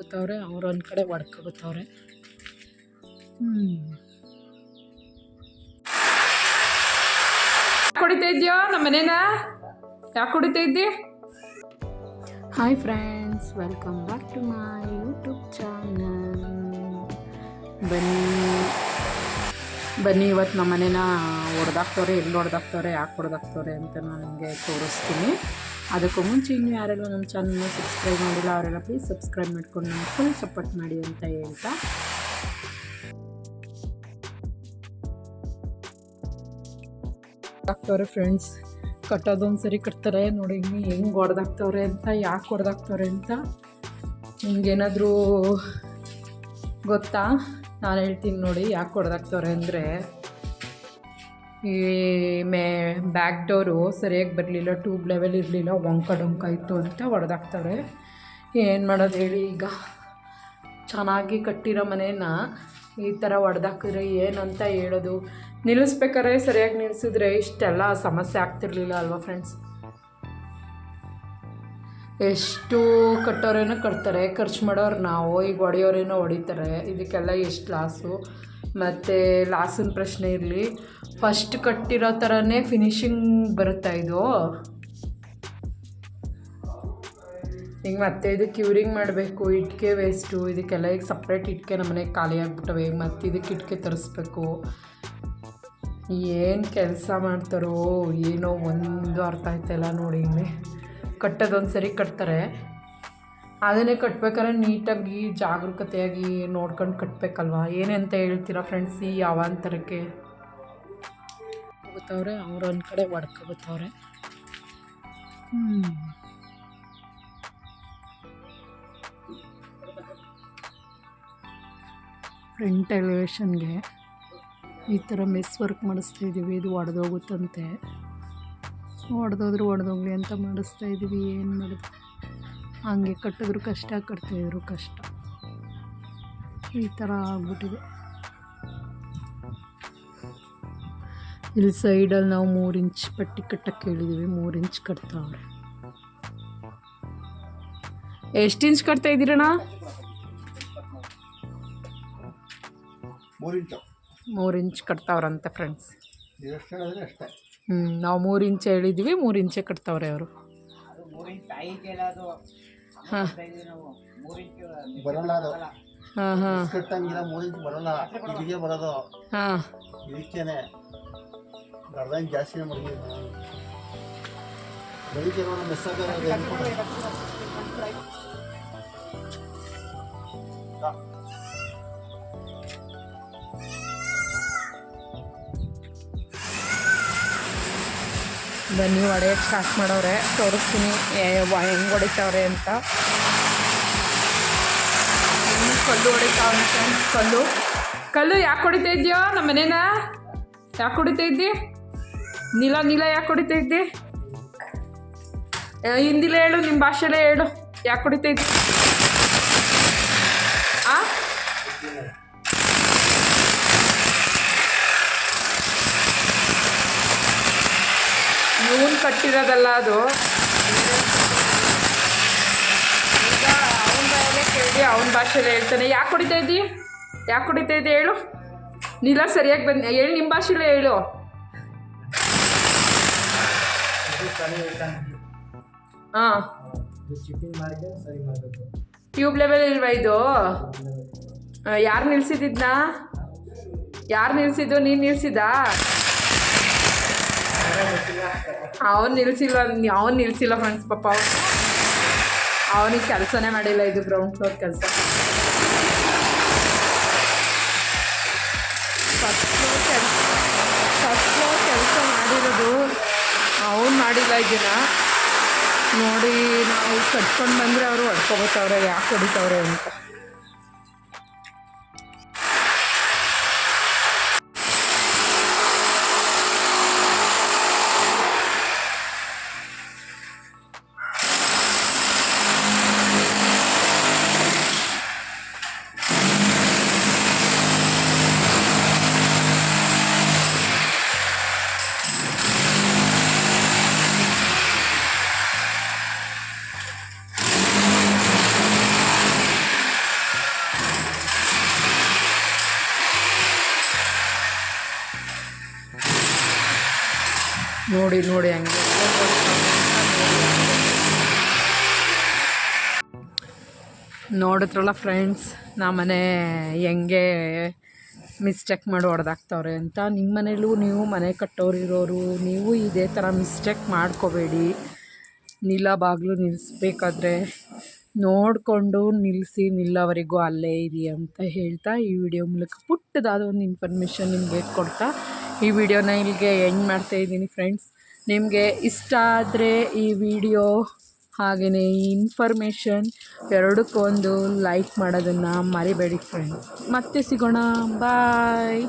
ಹೊಡ್ಕೊಬತ್ತವ್ರೆ ಅವ್ರು ಒಂದು ಕಡೆ ಒಡ್ಕೋಗುತ್ತವ್ರೆ ಹ್ಞೂ ಕುಡಿತಾ ಇದೆಯೋ ನಮ್ಮ ಮನೇನ? ಯಾಕೆ ಕುಡಿತಾ ಇದ್ದಿ? Hi friends welcome back to my YouTube channel ಬನ್ನಿ. ಬನ್ನಿ ಇವತ್ತು ನಮ್ಮ ಮನೇನ ಹೊಡೆದಾಕ್ತವ್ರೆ ಎಲ್ಲಿ ಹೊಡೆದಾಕ್ತವ್ರೆ, ಯಾಕೆ ಹೊಡೆದಾಕ್ತವ್ರೆ ಅಂತ ನಾನು ನಿಮಗೆ ತೋರಿಸ್ತೀನಿ. ಅದಕ್ಕೂ ಮುಂಚೆ ಇನ್ನೂ ಯಾರೆಲ್ಲ ನಮ್ಮ ಚಾನಲ್ನ ಸಬ್ಸ್ಕ್ರೈಬ್ ಮಾಡಿಲ್ಲ, ಅವರೆಲ್ಲ ಪ್ಲೀಸ್ ಸಬ್ಸ್ಕ್ರೈಬ್ ಮಾಡ್ಕೊಂಡು ನಮ್ಗೆ ಫುಲ್ ಸಪೋರ್ಟ್ ಮಾಡಿ ಅಂತ ಹೇಳ್ತಾ. ಹಾಕ್ತವ್ರೆ ಫ್ರೆಂಡ್ಸ್ ಕಟ್ಟೋದೊಂದು ಸರಿ ಕಟ್ತಾರೆ, ನೋಡಿ ಇನ್ನು ಹೆಂಗೆ ಹೊಡೆದಾಕ್ತವ್ರೆ ಅಂತ, ಯಾಕೆ ಹೊಡೆದಾಕ್ತವ್ರೆ ಅಂತ ನಿಮ್ಗೇನಾದರೂ ಗೊತ್ತಾ? ನಾನು ಹೇಳ್ತೀನಿ ನೋಡಿ ಯಾಕೆ ಹೊಡೆದಾಕ್ತವ್ರೆ ಅಂದರೆ ಈ ಮೇ ಬ್ಯಾಕ್ ಡೋರು ಸರಿಯಾಗಿ ಬರಲಿಲ್ಲ, ಟ್ಯೂಬ್ ಲೆವೆಲ್ ಇರಲಿಲ್ಲ ಒಂಕ ಡೊಂಕ ಇತ್ತು ಅಂತ ಹೊಡೆದಾಕ್ತವ್ರೆ ಏನು ಮಾಡೋದು ಹೇಳಿ ಈಗ? ಚೆನ್ನಾಗಿ ಕಟ್ಟಿರೋ ಮನೇನ ಈ ಥರ ಹೊಡೆದಾಕಿದ್ರೆ ಏನಂತ ಹೇಳೋದು? ನಿಲ್ಲಿಸ್ಬೇಕಾದ್ರೆ ಸರಿಯಾಗಿ ನಿಲ್ಲಿಸಿದ್ರೆ ಇಷ್ಟೆಲ್ಲ ಸಮಸ್ಯೆ ಆಗ್ತಿರ್ಲಿಲ್ಲ ಅಲ್ವಾ ಫ್ರೆಂಡ್ಸ್ ಎಷ್ಟು ಕಟ್ಟೋರೇನೋ ಕಟ್ತಾರೆ, ಖರ್ಚು ಮಾಡೋರು ನಾವು, ಈಗ ಹೊಡೆಯೋರೇನೋ ಹೊಡಿತಾರೆ ಇದಕ್ಕೆಲ್ಲ ಎಷ್ಟು ಲಾಸು. ಮತ್ತು ಲಾಸಿನ ಪ್ರಶ್ನೆ ಇರಲಿ ಫಸ್ಟ್ ಕಟ್ಟಿರೋ ಥರನೇ ಫಿನಿಶಿಂಗ್ ಬರುತ್ತಾ ಇದು? ಈಗ ಮತ್ತೆ ಇದು ಕ್ಯೂರಿಂಗ್ ಮಾಡಬೇಕು, ಇಟ್ಕೆ ವೇಸ್ಟು ಇದಕ್ಕೆಲ್ಲ ಈಗ ಸಪ್ರೇಟ್ ಇಟ್ಕೆ ನಮ್ಮ ಮನೆಗೆ ಖಾಲಿ ಆಗಿಬಿಟ್ಟವೆ ಈಗ ಮತ್ತೆ ಇದಕ್ಕೆ ಇಟ್ಕೆ ತರಿಸ್ಬೇಕು. ಏನು ಕೆಲಸ ಮಾಡ್ತಾರೋ ಏನೋ ಒಂದು ಅರ್ಥ ಆಯ್ತಲ್ಲ ನೋಡಿ ಕಟ್ಟೋದೊಂದು ಸರಿ ಕಟ್ತಾರೆ. ಅದನ್ನೇ ಕಟ್ಬೇಕಾದ್ರೆ ನೀಟಾಗಿ ಜಾಗರೂಕತೆಯಾಗಿ ನೋಡ್ಕೊಂಡು ಕಟ್ಟಬೇಕಲ್ವಾ ಏನಂತ ಹೇಳ್ತೀರಾ ಫ್ರೆಂಡ್ಸ್ ಈ ಯಾವಾಂತರಕ್ಕೆ? ಹೋಗುತ್ತವ್ರೆ ಅವ್ರು ಒಂದು ಕಡೆ ಒಡ್ಕೋಗುತ್ತವ್ರೆ ಫ್ರಂಟ್ ಎಲಿವೇಶನ್ಗೆ ಈ ಥರ ಮೆಸ್ ವರ್ಕ್ ಮಾಡಿಸ್ತಿದ್ದೀವಿ ಇದು ಒಡೆದೋಗುತ್ತಂತೆ. ಒಡೆದೋದ್ರು ಒಡೆದೋಗ್ಲಿ ಅಂತ ಮಾಡಿಸ್ತಾ ಇದ್ದೀವಿ ಏನು ಮಾಡೋದು? ಹಂಗೆ ಕಟ್ಟಿದ್ರು ಕಷ್ಟ ಕಟ್ತಿದ್ರು ಕಷ್ಟ. ಈ ಥರ ಆಗ್ಬಿಟ್ಟಿದೆ. ಇಲ್ಲಿ ಸೈಡಲ್ಲಿ ನಾವು ಮೂರು ಇಂಚ್ ಪಟ್ಟಿ ಕಟ್ಟಕ್ಕೆ ಹೇಳಿದ್ದೀವಿ ಮೂರು ಇಂಚ್ ಕಟ್ತಾವ್ರೆ ಎಷ್ಟು ಇಂಚ್ ಕಟ್ತಾ ಇದ್ದೀರಣ್ಣ? ಮೂರು ಇಂಚು. ಕಟ್ತಾವ್ರಂತೆ ಫ್ರೆಂಡ್ಸ್ ಹ್ಞೂ ನಾವು ಮೂರು ಇಂಚೆ ಹೇಳಿದ್ವಿ ಮೂರು ಇಂಚೆ ಕಟ್ತಾವ್ರೆ ಅವರು. ಹಾಂ. ಬರಲ್ಲ ಅದು. ಹಾಂ ಹಾಂ. ಕಟ್ಟಂಗಿಲ್ಲ ಮೂರು ಇಂಚು ಬರಲ್ಲ. ಇಲ್ಲಿಗೆ ಬರೋದು. ಹಾಂ. ಇದಕ್ಕೇನೆ ಅರ್ಧ ಇಂಚ್ ಜಾಸ್ತಿನೇ ಮಾಡಿದ್ದೀವಿ ಬೆಳಿಗ್ಗೆ ಬನ್ನಿ ಹೊಡೆಯೋಕ್ಕೆ ಸ್ಟಾರ್ಟ್ ಮಾಡವ್ರೆ ತೋರಿಸ್ತೀನಿ ಹೆಂಗೆ ಹೊಡಿತಾವ್ರೆ ಅಂತ. ಕಲ್ಲು ಹೊಡಿತಾವ್ರೆ ಕಲ್ಲು. ಕಲ್ಲು ಯಾಕೆ ಹೊಡಿತಾ ಇದೆಯೋ ನಮ್ಮ ಮನೇನ? ಯಾಕೆ ಹೊಡಿತಾ ಇದ್ದಿ? ನೀಲ ನೀಲ ಯಾಕೆ ಹೊಡಿತಾ ಇದ್ದಿ? ಹಿಂದಿಲ್ಲ ಹಿಂದಿಲೇ ಹೇಳು ನಿಮ್ಮ ಭಾಷೆಲೇ ಹೇಳು. ಯಾಕೆ ಹೊಡಿತಾ ಇದ್ದಿ? ಆ? ಕಟ್ಟಿರೋದಲ್ಲ ಅದು. ಈಗ ಅವನ ಬಾಯಲ್ಲೇ ಕೇಳಿ ಅವನ ಭಾಷೆಯಲ್ಲೇ ಹೇಳ್ತಾನೆ. ಯಾಕೆ ಕುಡಿತಾ ಇದ್ದಿ? ಯಾಕೆ ಹೊಡಿತಾ ಇದ್ದಿ ಹೇಳು. ನೀಲ ಸರಿಯಾಗಿ ಬಂದ ಹೇಳಿ ನಿಮ್ಮ ಭಾಷೆಯಲ್ಲೇ ಹೇಳು. ಹಾಂ. ಟ್ಯೂಬ್ ಲೆವೆಲ್ ಇಲ್ವಾ ಇದು? ಯಾರು ನಿಲ್ಸಿದ್ದಿದ್ನಾ? ಯಾರು ನಿಲ್ಸಿದ್ದು? ನೀನು ನಿಲ್ಸಿದ್ದಾ? ಅವನು ನಿಲ್ಸಿಲ್ಲ, ಅವ್ನು ನಿಲ್ಸಿಲ್ಲ ಫ್ರೆಂಡ್ಸ್ ಪಾಪ. ಅವನು ಅವನಿಗೆ ಕೆಲಸನೇ ಮಾಡಿಲ್ಲ ಇದು ಗ್ರೌಂಡ್ ಫ್ಲೋರ್ ಕೆಲಸ. ಫಸ್ಟ್ ಫ್ಲೋರ್ ಕೆಲಸ. ಫಸ್ಟ್ ಕೆಲಸ ಮಾಡಿರೋದು ಅವನು ಮಾಡಿಲ್ಲ ಇದನ್ನ ನೋಡಿ, ನಾವು ಕಟ್ಕೊಂಡು ಬಂದರೆ ಅವರು ಹೊಡ್ಕೊಬತ್ತವ್ರೆ, ಯಾಕೆ ಹೊಡಿತವ್ರೆ ಅಂತ. ನೋಡಿ ನೋಡಿ ಹಂಗೆ. ನೋಡಿದ್ರಲ್ಲ ಫ್ರೆಂಡ್ಸ್ ನಮ್ಮನೆ ಹೆಂಗೆ ಮಿಸ್ಟೇಕ್ ಮಾಡಿ ಹೊಡೆದಾಕ್ತವ್ರೆ ಅಂತ. ನಿಮ್ಮ ಮನೇಲೂ ನೀವು ಮನೆ ಕಟ್ಟೋರಿರೋರು, ನೀವು ಇದೇ ಥರ ಮಿಸ್ಟೇಕ್ ಮಾಡ್ಕೋಬೇಡಿ. ನಿಲ್ಲ ಬಾಗಿಲು ನಿಲ್ಲಿಸ್ಬೇಕಾದ್ರೆ ನೋಡಿಕೊಂಡು ನಿಲ್ಲಿಸಿ ನಿಲ್ಲವರೆಗೂ ಅಲ್ಲೇ ಇರಿ ಅಂತ ಹೇಳ್ತಾ ಈ ವಿಡಿಯೋ ಮೂಲಕ ಪುಟ್ಟದಾದ ಒಂದು ಇನ್ಫಾರ್ಮೇಷನ್ ನಿಮಗೆ ಕೊಡ್ತಾ ಈ ವಿಡಿಯೋನ ಇಲ್ಲಿಗೆ ಎಂಡ್ ಮಾಡ್ತಾ ಇದ್ದೀನಿ ಫ್ರೆಂಡ್ಸ್ ನಿಮಗೆ ಇಷ್ಟ ಆದರೆ ಈ ವಿಡಿಯೋ ಹಾಗೆಯೇ ಈ ಇನ್ಫಾರ್ಮೇಷನ್ ಎರಡಕ್ಕೊಂದು ಲೈಕ್ ಮಾಡೋದನ್ನು ಮರಿಬೇಡಿ ಫ್ರೆಂಡ್ಸ್ ಮತ್ತೆ ಸಿಗೋಣ. ಬಾಯ್